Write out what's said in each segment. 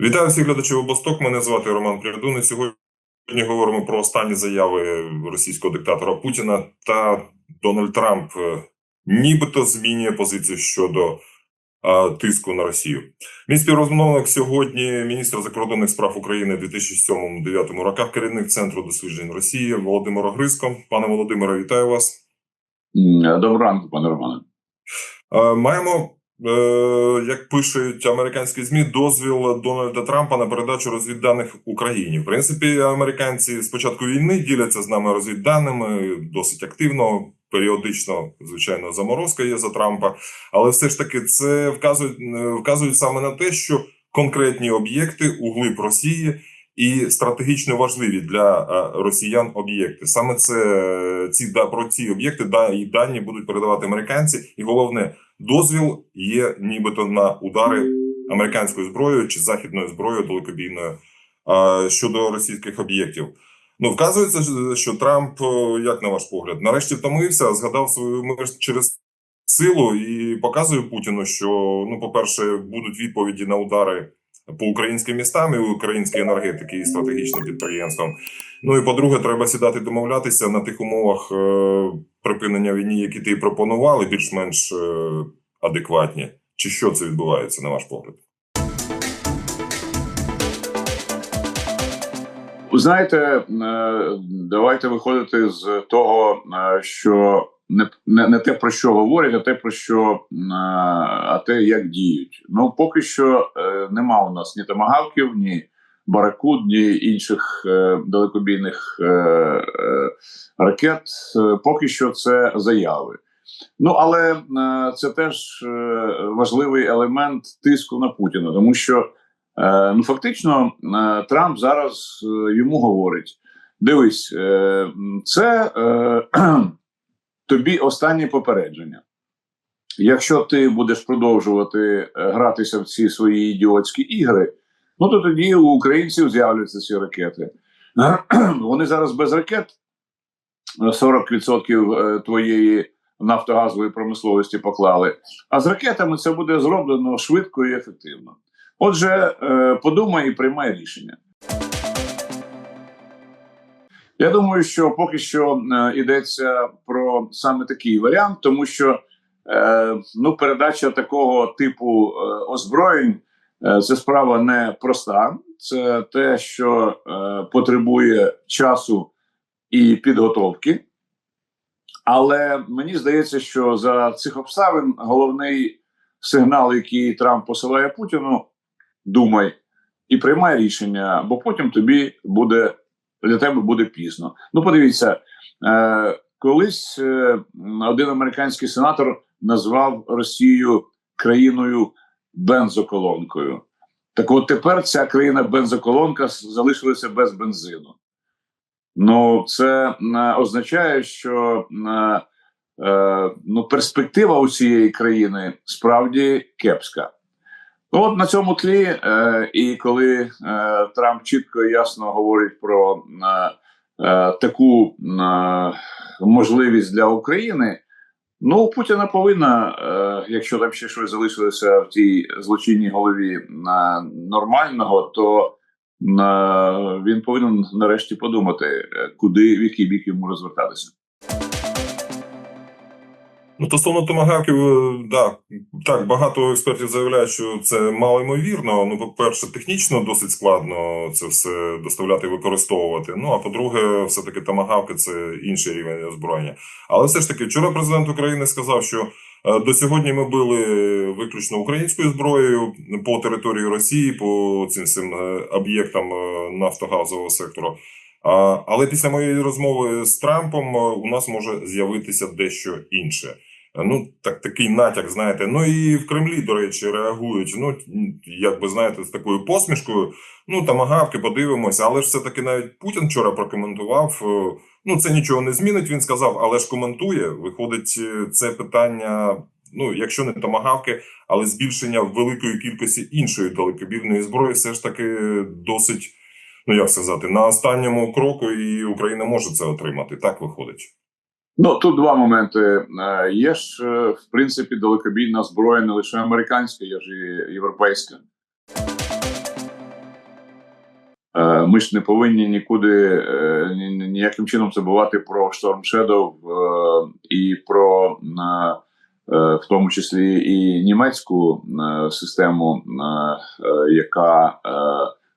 Вітаю всіх глядачів Обосток. Мене звати Роман Прядун. І сьогодні говоримо про останні заяви російського диктатора Путіна та Дональд Трамп, е, нібито змінює позицію щодо а, тиску на Росію. Мій співрозмовник сьогодні міністр закордонних справ України в 2007-2009 роках, керівник центру досліджень Росії Володимир Огриско. Пане Володимире, вітаю вас. Доброго ранку, пане Романе. Е, Маємо, е, як пишуть американські змі, дозвіл Дональда Трампа на передачу розвідданих Україні. В принципі, американці з початку війни діляться з нами розвідданими досить активно. Періодично, звичайно, заморозка є за Трампа, але все ж таки це вказують, е, вказують саме на те, що конкретні об'єкти у глиб Росії і стратегічно важливі для е, росіян об'єкти. Саме це е, ці да про ці об'єкти да і дані будуть передавати американці, і головне дозвіл є нібито на удари американською зброєю чи західною зброєю далекобійною щодо російських об'єктів. Ну вказується, що Трамп, е, як на ваш погляд, нарешті втомився, згадав свою мир через силу і показує Путіну, що ну, по-перше, будуть відповіді на удари по українським містам і українській енергетики і стратегічним підприємствам. Ну і по-друге, треба сідати домовлятися на тих умовах е, припинення війни, які ти пропонували, більш-менш е, адекватні. Чи що це відбувається, на ваш погляд? Знаєте, е, давайте виходити з того, що не, не, не те про що говорять, а те про що а те, як діють. Ну поки що е, нема у нас ні томагавків, ні баракуд, ні інших е, далекобійних е, е, ракет. Е, Поки що це заяви. Ну але е, це теж е, важливий елемент тиску на Путіна, тому що е, ну фактично е, Трамп зараз е, йому говорить: дивись, е, це е, тобі останнє попередження. Якщо ти будеш продовжувати е, гратися в ці свої ідіотські ігри, ну то тоді у українців з'являться ці ракети. Вони зараз без ракет е, 40% е, твоєї нафтогазової промисловості поклали. А з ракетами це буде зроблено швидко і ефективно. Отже, е, подумай і приймай рішення. Я думаю, що поки що е, йдеться про саме такий варіант, тому що е, ну, передача такого типу е, озброєнь це справа не проста. Це те, що потребує часу і підготовки. Але мені здається, що за цих обставин головний сигнал, який Трамп посилає Путіну, думай і приймай рішення, бо потім тобі буде для тебе буде пізно. Ну, подивіться, е, колись е, один американський сенатор назвав Росію країною бензоколонкою. Так от тепер ця країна бензоколонка залишилася без бензину. Ну, це е, означає, що е, е, ну, перспектива у цієї країни справді кепська. Ну, от на цьому тлі, е, і коли е, Трамп чітко і ясно говорить про е, е, таку е, можливість для України, ну Путіна повинна, е, якщо там ще щось залишилося в тій злочинній голові е, нормального, то е, він повинен нарешті подумати, е, куди в який бік йому розвертатися. Ну, стосовно томагавків, е, да, так, багато експертів заявляють, що це мало ймовірно. Ну, по-перше, технічно досить складно це все доставляти і використовувати. Ну, а по-друге, все-таки томагавки це інший рівень озброєння. Але все ж таки, вчора президент України сказав, що е, до сьогодні ми били виключно українською зброєю по території Росії, по цим всім е, об'єктам нафтогазового сектору. Але після моєї розмови з Трампом у нас може з'явитися дещо інше. Е, Ну, так, такий натяк, знаєте. Ну і в Кремлі, до речі, реагують. Ну, як би знаєте, з такою посмішкою. Ну, тамагавки, подивимося, але ж все-таки навіть Путін вчора прокоментував. е, Ну, це нічого не змінить, він сказав, але ж коментує. Виходить, е, це питання. Ну, якщо не томагавки, але збільшення великої кількості іншої далекобірної зброї, все ж таки досить, ну як сказати, на останньому кроку, і Україна може це отримати. Так виходить. Ну тут два моменти. Е, Є ж, е, в принципі, далекобійна зброя не лише американська, є ж і європейська. ми ж не повинні нікуди е, ні- ні- ніяким чином забувати про Storm Shadow е, і про е, е, в тому числі і німецьку е, систему, е, е, яка е,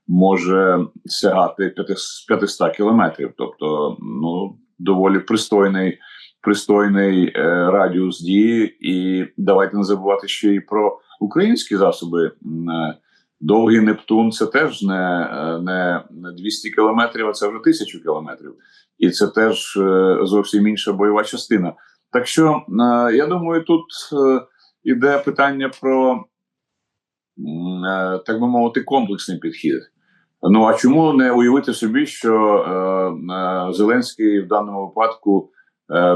може сягати 500 500 кілометрів, тобто ну доволі пристойний. Пристойний е, радіус дії, і давайте не забувати ще й про українські засоби. Е, Довгий Нептун це теж не, е, не, не 200 кілометрів, а це вже 1000 кілометрів. І це теж зовсім інша бойова частина. Так що я думаю, тут іде питання про так би мовити комплексний підхід. Ну а чому не уявити собі, що Зеленський в даному випадку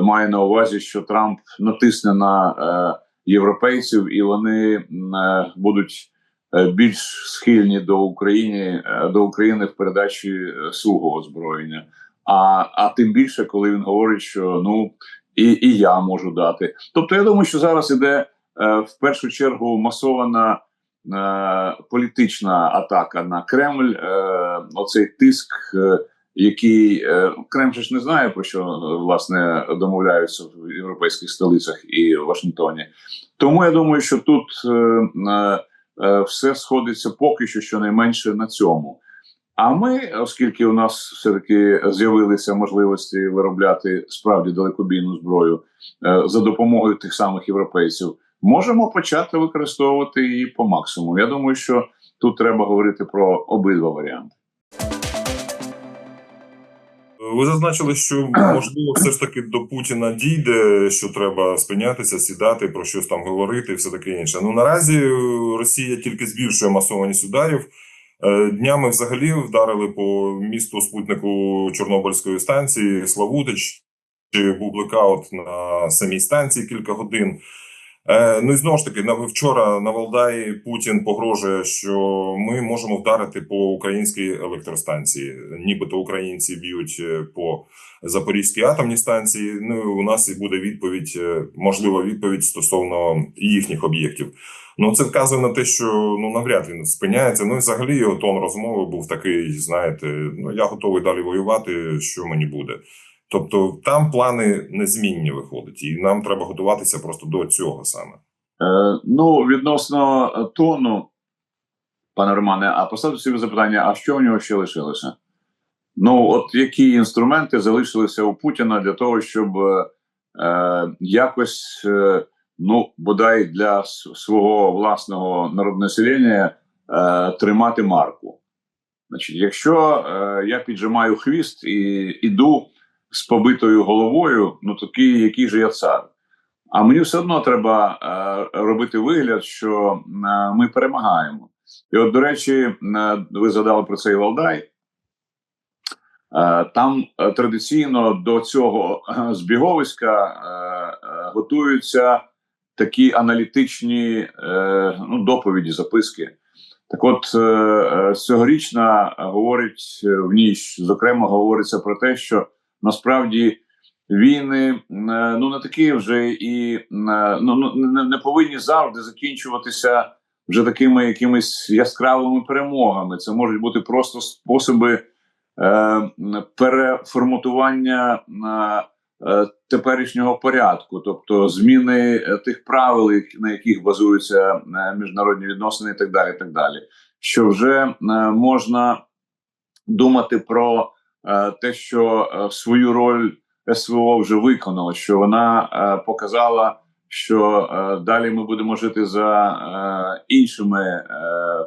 має на увазі, що Трамп натисне на е, європейців, і вони е, будуть е, більш схильні до України е, до України в передачі е, свого озброєння. А, а тим більше, коли він говорить, що ну і, і я можу дати. Тобто, я думаю, що зараз іде е, в першу чергу масована е, політична атака на Кремль. Е, оцей тиск, е, який е, Кремль ж не знає про що е, власне домовляються в європейських столицях і в Вашингтоні. Тому я думаю, що тут е, все сходиться поки що щонайменше на цьому. А ми, оскільки у нас все таки з'явилися можливості виробляти справді далекобійну зброю за допомогою тих самих європейців, можемо почати використовувати її по максимуму. Я думаю, що тут треба говорити про обидва варіанти. Ви зазначили, що можливо все ж таки до Путіна дійде, що треба спинятися, сідати, про щось там говорити, і все таке інше. Ну наразі е, Росія тільки збільшує масованість ударів. Е, Днями взагалі вдарили по місту спутнику Чорнобильської станції Славутич. Чи Був блекаут на самій станції кілька годин. Е, ну і знову ж таки, вчора на Валдаї Путін погрожує, що ми можемо вдарити по українській електростанції. Нібито українці б'ють е, по Запорізькій атомній станції. Ну і у нас і буде відповідь, е, можлива відповідь стосовно їхніх об'єктів. Ну це вказує на те, що ну навряд він спиняється. Ну і взагалі його тон розмови був такий: знаєте, ну я готовий далі воювати. Що мені буде? Тобто там плани незмінні виходять, і нам треба готуватися просто до цього саме. Е, ну, відносно тону, пане Романе, а поставте собі запитання: а що у нього ще лишилося? Ну, от які інструменти залишилися у Путіна для того, щоб е, е, якось, е, ну, бодай для свого власного народонаселення е, тримати марку? Значить, якщо е, я піджимаю хвіст і іду з побитою головою, ну такий, який же я цар. А мені все одно треба е, робити вигляд, що е, ми перемагаємо. І от, до речі, е, ви згадали про цей Валдай. Е, там е, традиційно до цього е, збіговиська е, е, готуються такі аналітичні е, ну, доповіді, записки. Так от, е, е, цьогорічна говорить в ній, зокрема, говориться про те, що насправді війни е, ну не такі вже і е, ну, ну, не, повинні завжди закінчуватися вже такими якимись яскравими перемогами. Це можуть бути просто способи е, переформатування е, теперішнього порядку, тобто зміни е, тих правил, на яких базуються міжнародні відносини, і так далі. І так далі. Що вже можна думати про те, що е, свою роль СВО вже виконала, що вона е, показала, що е, далі ми будемо жити за е, іншими е,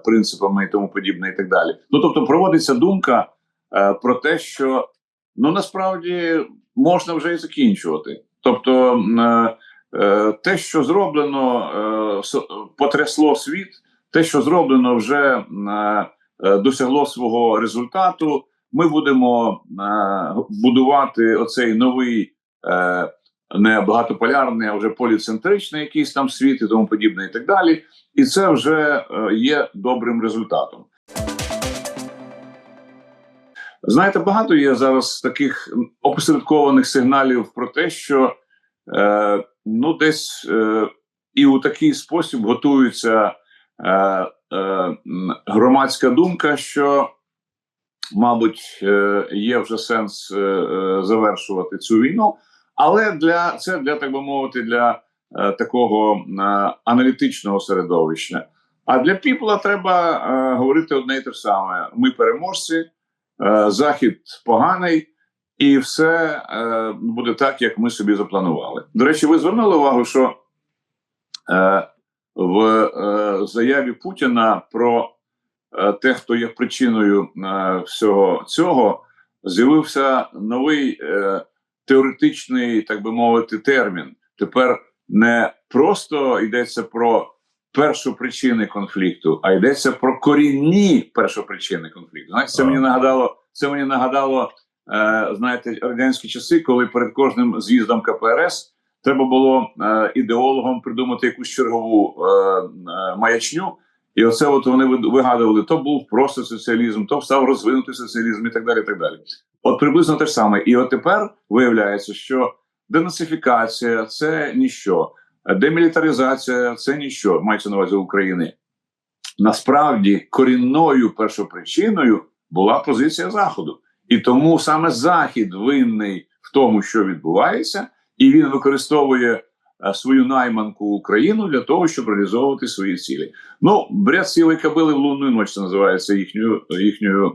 принципами і тому подібне, і так далі. Ну тобто, проводиться думка е, про те, що ну насправді можна вже і закінчувати. Тобто, е, е, те, що зроблено, е, потрясло світ, те, що зроблено, вже е, е, досягло свого результату. Ми будемо е, будувати оцей новий е, не багатополярний, а вже поліцентричний якийсь там світ і тому подібне, і так далі. І це вже е, є добрим результатом. Знаєте, багато є зараз таких опосередкованих сигналів про те, що е, ну десь е, і у такий спосіб готується е, е, громадська думка, що мабуть, е, є вже сенс е, е, завершувати цю війну. Але для це для так би мовити, для такого аналітичного середовища. А для піпла треба говорити одне і те саме: ми переможці, захід поганий, і все е, буде так, як ми собі запланували. До речі, ви звернули увагу, що е, в е, заяві Путіна про те, хто є причиною е, всього цього, з'явився новий е, теоретичний, так би мовити, термін. Тепер не просто йдеться про першопричини конфлікту, а йдеться про корінні першопричини конфлікту. Знаєте, це мені нагадало, це мені нагадало, е, знаєте, радянські часи, коли перед кожним з'їздом КПРС треба було е, ідеологам придумати якусь чергову е, е, маячню. І оце от вони вигадували: то був просто соціалізм, то став розвинутий соціалізм і так далі. і так далі. От приблизно те ж саме. І от тепер виявляється, що денацифікація це ніщо, демілітаризація це ніщо, мається на увазі України. Насправді корінною першопричиною була позиція Заходу. І тому саме Захід винний в тому, що відбувається, і він використовує свою найманку Україну для того, щоб реалізовувати свої цілі. Ну, бред сілої кабили в лунну ніч це називається їхньою їхньою е,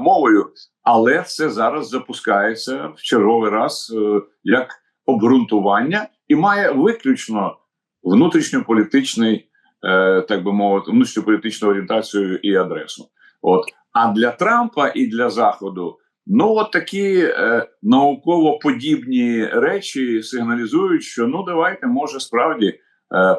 мовою, але це зараз запускається в черговий раз е, як обґрунтування і має виключно внутрішньополітичний, е, так би мовити, внутрішньополітичну орієнтацію і адресу. От а для Трампа і для Заходу. Ну, от такі е, науково-подібні речі сигналізують, що ну давайте, може, справді е,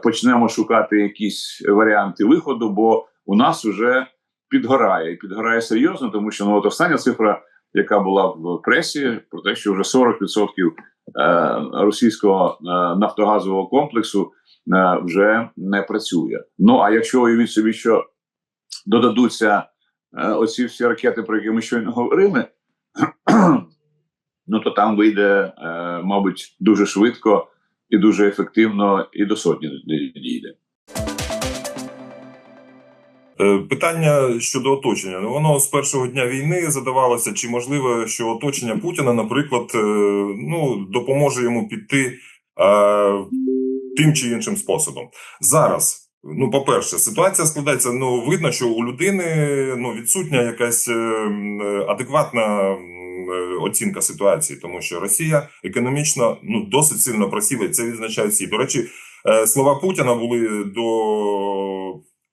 почнемо шукати якісь варіанти виходу, бо у нас вже підгорає і підгорає серйозно, тому що ну от остання цифра, яка була в пресі, про те, що вже 40% е, російського е, нафтогазового комплексу е, вже не працює. Ну а якщо уявіть собі, що додадуться е, оці всі ракети, про які ми щойно говорили, ну то там вийде, е, мабуть, дуже швидко і дуже ефективно, і до сотні дійде. Е, Питання щодо оточення. Ну, воно з першого дня війни задавалося, чи можливо, що оточення Путіна, наприклад, е, ну, допоможе йому піти е, тим чи іншим способом. Зараз, ну, по-перше, ситуація складається. Ну, видно, що у людини ну, відсутня якась е, е, адекватна е, оцінка ситуації, тому що Росія економічно ну, досить сильно просіла, і це відзначають всі. До речі, слова Путіна були до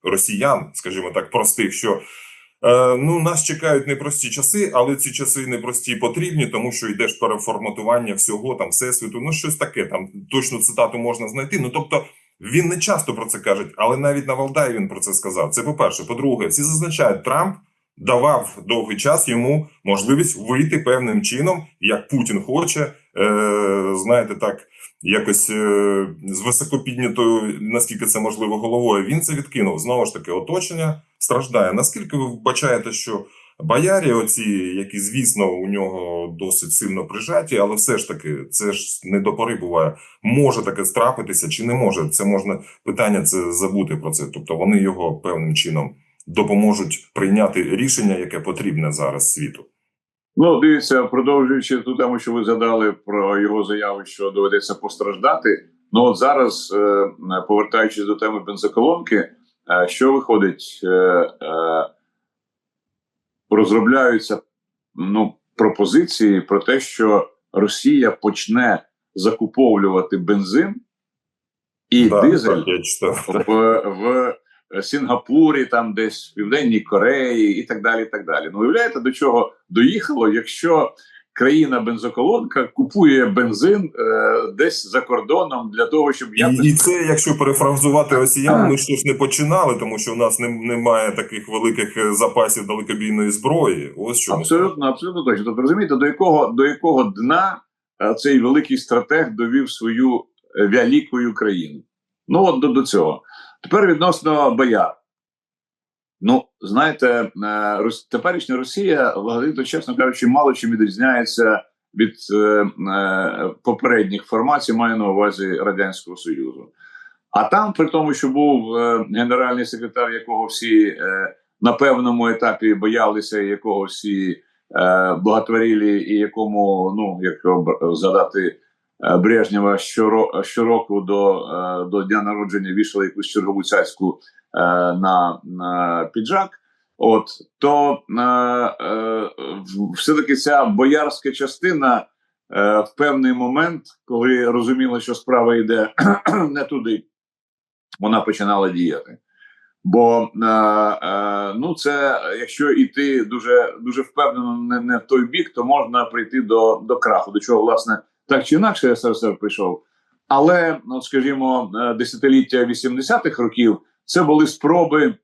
росіян, скажімо так, простих, що ну нас чекають непрості часи, але ці часи непрості потрібні, тому що йдеш переформатування всього там всесвіту. Ну щось таке. Там точну цитату можна знайти. Ну тобто. Він не часто про це каже, але навіть на Валдаї він про це сказав. Це по-перше. По-друге, всі зазначають, Трамп давав довгий час йому можливість вийти певним чином, як Путін хоче, е, знаєте, так якось е, з високопіднятою, наскільки це можливо, головою. Він це відкинув. Знову ж таки, оточення страждає. Наскільки ви вбачаєте, що боярі, оці, які, звісно, у нього досить сильно прижаті, але все ж таки, це ж не до пори буває. Може таке страпитися чи не може? Це можна питання це забути про це. Тобто вони його певним чином допоможуть прийняти рішення, яке потрібне зараз світу. Ну, дивіться, продовжуючи ту тему, що ви згадали про його заяву, що доведеться постраждати. Ну от зараз, е, повертаючись до теми бензоколонки, е, що виходить, е, розробляються ну, пропозиції про те, що Росія почне закуповувати бензин і Да, дизель в, в Сінгапурі, там десь в Південній Кореї і так далі. і так далі. Ну, уявляєте, до чого доїхало, якщо країна бензоколонка купує бензин е, десь за кордоном для того, щоб якось І, і це, якщо перефразувати росіян, ми ще ж не починали, тому що у нас не, немає таких великих е, запасів далекобійної зброї. Ось що абсолютно, абсолютно точно. Тобто, розумієте, до якого до якого дна е, цей великий стратег довів свою е, велику країну? Ну от до, до цього. Тепер відносно бояр. Ну, знаєте, е, теперішня Росія, взагалі-то, чесно кажучи, мало чим відрізняється від е, е, попередніх формацій, маю на увазі Радянського Союзу. А там, при тому, що був генеральний секретар, якого всі на певному етапі боялися якогось і е, благотворілі, і якому, ну як згадати Брежнєва, щоро, щороку до, до дня народження вішали якусь чергову е, на, на піджак. От то е, е, все таки ця боярська частина е, в певний момент, коли розуміла, що справа йде не туди, вона починала діяти. Бо е, е, ну це якщо йти дуже дуже впевнено не, не в той бік, то можна прийти до, до краху, до чого власне так чи інакше СРСР прийшов. Але, ну скажімо, е, десятиліття 80-х років це були спроби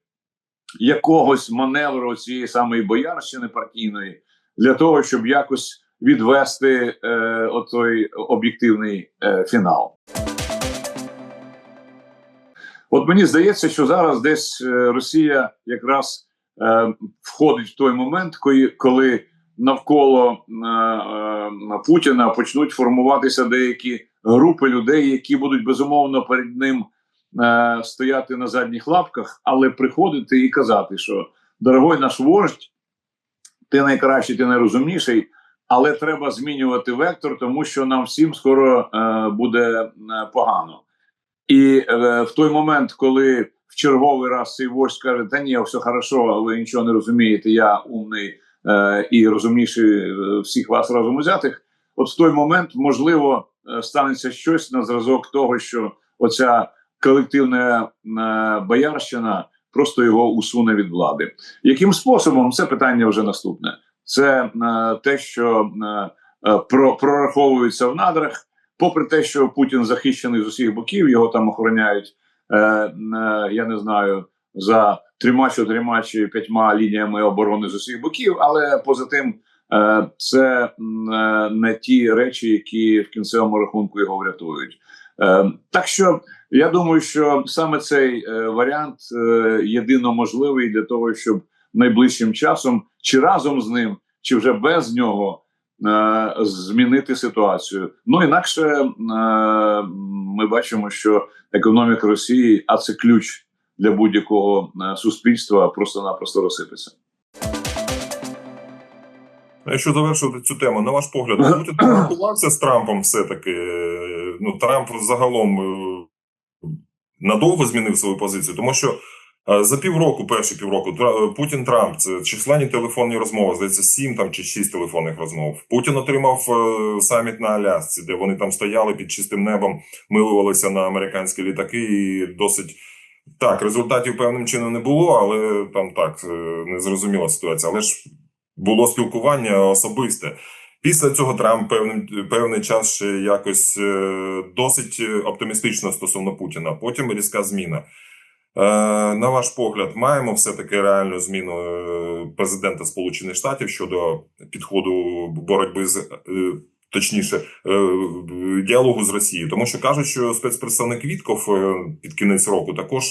якогось маневру цієї самої боярщини партійної для того, щоб якось відвести е, отой об'єктивний е, фінал. От мені здається, що зараз десь е, Росія якраз е, входить в той момент, коли, навколо е, е, Путіна почнуть формуватися деякі групи людей, які будуть безумовно перед ним стояти на задніх лапках, але приходити і казати, що дорогой наш вождь, ти найкращий, ти найрозумніший, але треба змінювати вектор, тому що нам всім скоро е, буде е, погано. І е, в той момент, коли в черговий раз цей вождь каже, та ні, все хорошо, ви нічого не розумієте, я умний е, і розумніший е, всіх вас разом узятих, от в той момент можливо е, станеться щось на зразок того, що оця колективна е, боярщина просто його усуне від влади. Яким способом це питання вже наступне? Це е, те, що е, про, прораховується в надрах попри те, що Путін захищений з усіх боків, його там охороняють, я не знаю, за трьома чотирма чи п'ятьма лініями оборони з усіх боків, але поза тим, це не ті речі, які в кінцевому рахунку його врятують. Е, так що я думаю, що саме цей е, варіант е, єдино можливий для того, щоб найближчим часом, чи разом з ним, чи вже без нього змінити ситуацію. Ну інакше ми бачимо, що економіка Росії, а це ключ для будь-якого суспільства, просто-напросто розсипеться. А Якщо завершувати цю тему, на ваш погляд, Путін порахувався з Трампом все-таки. Е, Ну, Трамп загалом е, надовго змінив свою позицію, тому що е, за півроку, перші півроку, Путін Трамп це численні телефонні розмови, здається, сім там чи шість телефонних розмов. Путін отримав е, саміт на Алясці, де вони там стояли під чистим небом, милувалися на американські літаки, і досить так, результатів певним чином не було, але там так е, незрозуміла ситуація. Але ж було спілкування особисте. Після цього Трамп певний, певний час ще якось е, досить оптимістично стосовно Путіна. Потім різка зміна. Е, на ваш погляд, маємо все-таки реальну зміну е, президента Сполучених Штатів щодо підходу боротьби з. Точніше, діалогу з Росією, тому що кажуть, що спецпредставник Вітков під кінець року також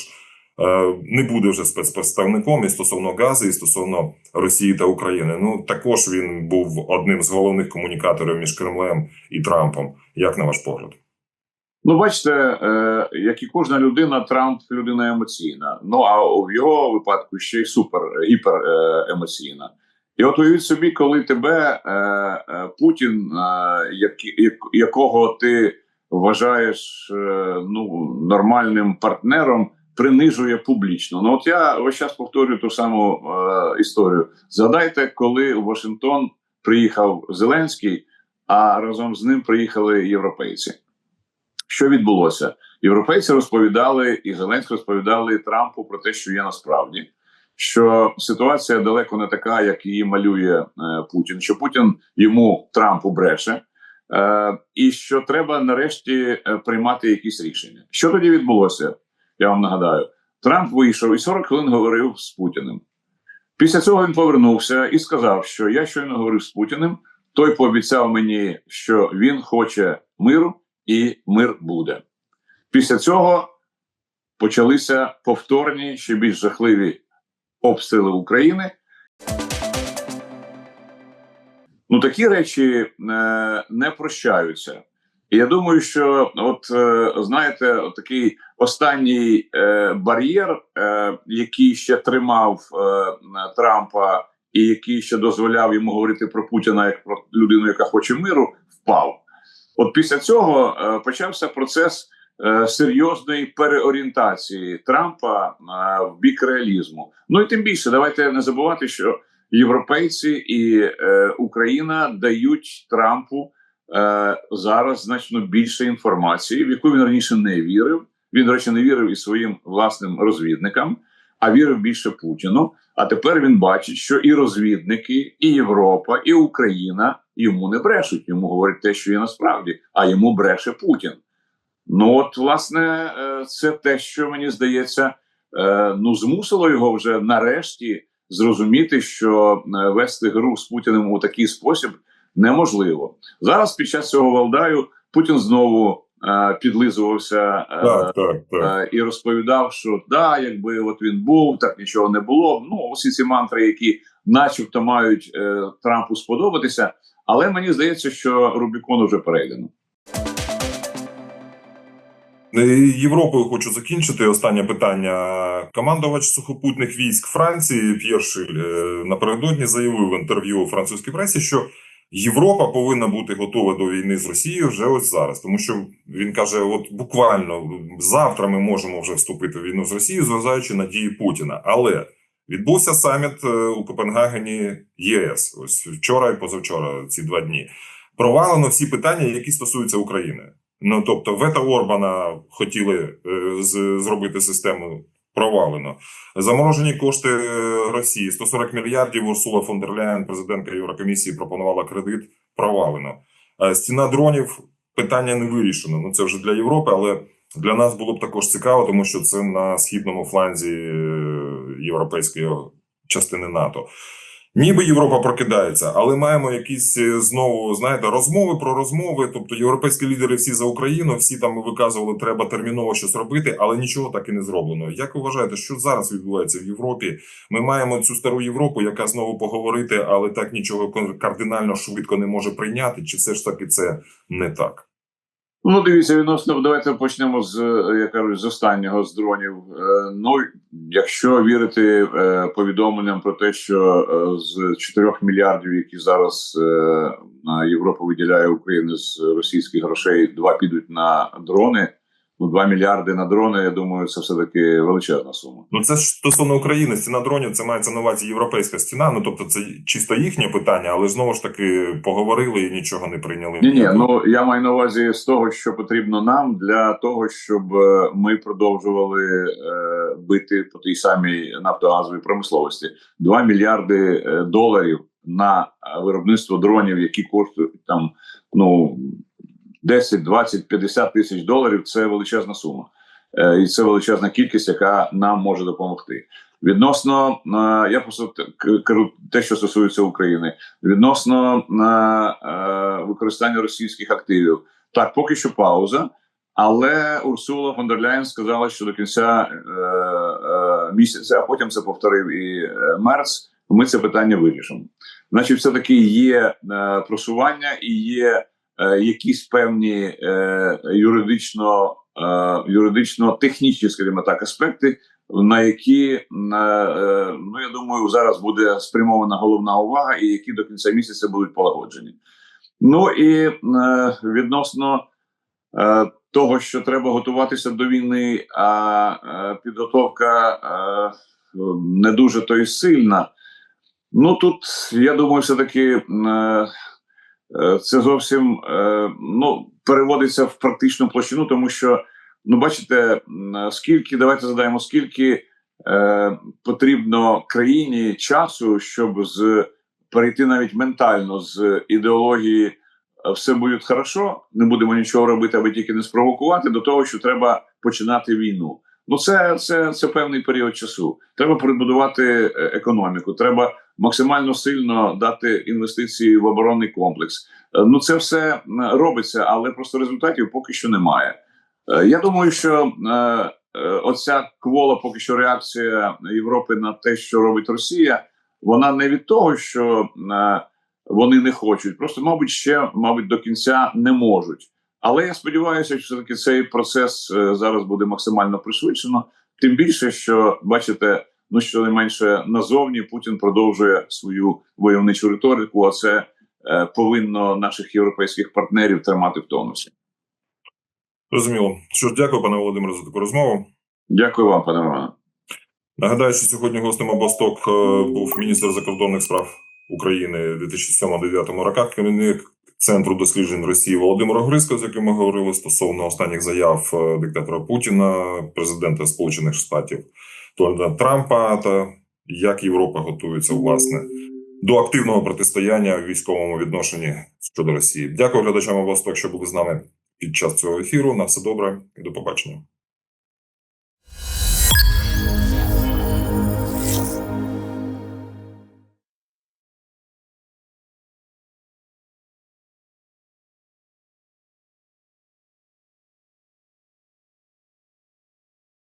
не буде вже спецпредставником і стосовно газу, і стосовно Росії та України. Ну також він був одним з головних комунікаторів між Кремлем і Трампом. Як на ваш погляд? Ну, бачите, е, як і кожна людина, Трамп людина емоційна. Ну а в його випадку ще й супер гіпер е, емоційна. І от уявіть собі, коли тебе е, е, Путін, е, як, як, якого ти вважаєш е, ну, нормальним партнером, принижує публічно. Ну от я весь час повторюю ту саму е, історію. Згадайте, коли у Вашингтон приїхав Зеленський, а разом з ним приїхали європейці. Що відбулося? Європейці розповідали, і Зеленський розповідали Трампу про те, що є насправді, що ситуація далеко не така, як її малює е, Путін. Що Путін йому Трампу бреше, е, і що треба нарешті е, приймати якісь рішення. Що тоді відбулося? Я вам нагадаю, Трамп вийшов і 40 хвилин говорив з Путіним. Після цього він повернувся і сказав, що я щойно говорив з Путіним. Той пообіцяв мені, що він хоче миру, і мир буде. Після цього почалися повторні ще більш жахливі обстріли України. Ну такі речі е, не прощаються. Я думаю, що от е, знаєте, от такий останній е, бар'єр, е, який ще тримав е, Трампа, і який ще дозволяв йому говорити про Путіна як про людину, яка хоче миру, впав. От після цього е, почався процес е, серйозної переорієнтації Трампа е, в бік реалізму. Ну і тим більше, давайте не забувати, що європейці і е, Україна дають Трампу зараз значно більше інформації, в яку він раніше не вірив. Він, до речі, не вірив і своїм власним розвідникам, а вірив більше Путіну. А тепер він бачить, що і розвідники, і Європа, і Україна йому не брешуть. Йому говорять те, що є насправді, а йому бреше Путін. Ну от, власне, е, це те, що мені здається, е, ну змусило його вже нарешті зрозуміти, що е, вести гру з Путіним у такий спосіб неможливо. Зараз під час цього Валдаю Путін знову е, підлизувався е, Так, так, так. е, і розповідав, що да, якби от він був, так нічого не було. Ну, усі ці мантри, які, начебто, мають е, Трампу сподобатися. Але мені здається, що Рубікон вже перейдено. Е, Європою хочу закінчити. Останнє питання. Командувач сухопутних військ Франції П'єр Шиль е, напередодні заявив в інтерв'ю у французькій пресі, що Європа повинна бути готова до війни з Росією вже ось зараз, тому що він каже: от буквально завтра ми можемо вже вступити в війну з Росією, зважаючи на дії Путіна. Але відбувся саміт е, у Копенгагені ЄС. Ось вчора і позавчора, ці два дні. Провалено всі питання, які стосуються України. Ну тобто, вето Орбана хотіли е, з, зробити систему. Провалено заморожені кошти е, Росії 140 мільярдів. Урсула фон дер Ляєн, президентка Єврокомісії, пропонувала кредит. Провалено Е, стіна дронів. Питання не вирішено. Ну це вже для Європи, але для нас було б також цікаво, тому що це на східному фланзі е, європейської частини НАТО. Ніби Європа прокидається, але маємо якісь е, знову знаєте розмови про розмови. Тобто європейські лідери всі за Україну, всі там виказували, треба терміново щось робити, але нічого так і не зроблено. Як ви вважаєте, що зараз відбувається в Європі? Ми маємо цю стару Європу, яка знову поговорити, але так нічого кардинально швидко не може прийняти. Чи все ж таки це не так? Ну, дивіться, відносно давайте почнемо з е, я кажу, з останнього з дронів. Е, Ну, якщо вірити е, повідомленням про те, що е, з 4 мільярдів, які зараз е, Європа виділяє Україні з російських грошей, два підуть на дрони. Ну, 2 мільярди на дрони. Я думаю, це все таки величезна сума. Ну це ж стосовно України. Стіна дронів це мається на увазі європейська стіна. Ну тобто, це чисто їхнє питання, але знову ж таки поговорили і нічого не прийняли. Ні, ні, ну я маю на увазі з того, що потрібно нам для того, щоб е, ми продовжували е, бити по тій самій нафтогазовій промисловості. 2 мільярди е, доларів на е, виробництво дронів, які коштують там ну 10, 20, 50 тисяч доларів. Це величезна сума, е, і це величезна кількість, яка нам може допомогти. Відносно е, я просто кажу те, що стосується України, відносно е, використання російських активів. Так, поки що пауза, але Урсула фон дер Ляєн сказала, що до кінця місяця, а потім це повторив і Мерц. Ми це питання вирішимо. Значить, все таки є просування і є якісь певні е, юридично, е, юридично технічні, скажімо так, аспекти, на які е, е, ну я думаю, зараз буде спрямована головна увага, і які до кінця місяця будуть полагоджені. Ну і е, відносно е, того, що треба готуватися до війни, а е, підготовка е, не дуже то й сильна. Ну тут я думаю, все таки е, е, це зовсім е, ну переводиться в практичну площину, тому що ну бачите, скільки давайте задаємо, скільки е, потрібно країні часу, щоб з перейти навіть ментально з ідеології е, все буде хорошо, не будемо нічого робити, аби тільки не спровокувати, до того, що треба починати війну. Ну, це, це, це певний період часу. Треба прибудувати е, економіку, треба максимально сильно дати інвестиції в оборонний комплекс. Е, Ну, це все робиться, але просто результатів поки що немає. Е, Я думаю, що е, е, оця квола, поки що реакція Європи на те, що робить Росія, вона не від того, що е, вони не хочуть, просто, мабуть, ще мабуть, до кінця не можуть. Але я сподіваюся, що все-таки цей процес е, зараз буде максимально пришвидшено. Тим більше, що бачите, ну щонайменше назовні Путін продовжує свою войовничу риторику, а це е, повинно наших європейських партнерів тримати в тонусі. Зрозуміло. Що ж, дякую, пане Володимире, за таку розмову. Дякую вам, пане Романе. Нагадаю, що сьогодні гостем обосток е, був міністр закордонних справ України в 2007-2009 роках, керівник центру досліджень Росії Володимира Грицько, з яким ми говорили стосовно останніх заяв е, диктатора Путіна, президента Сполучених Штатів Дональда Трампа, та як Європа готується власне до активного протистояння в військовому відношенні щодо Росії. Дякую глядачам Восток, що були з нами під час цього ефіру. На все добре і до побачення.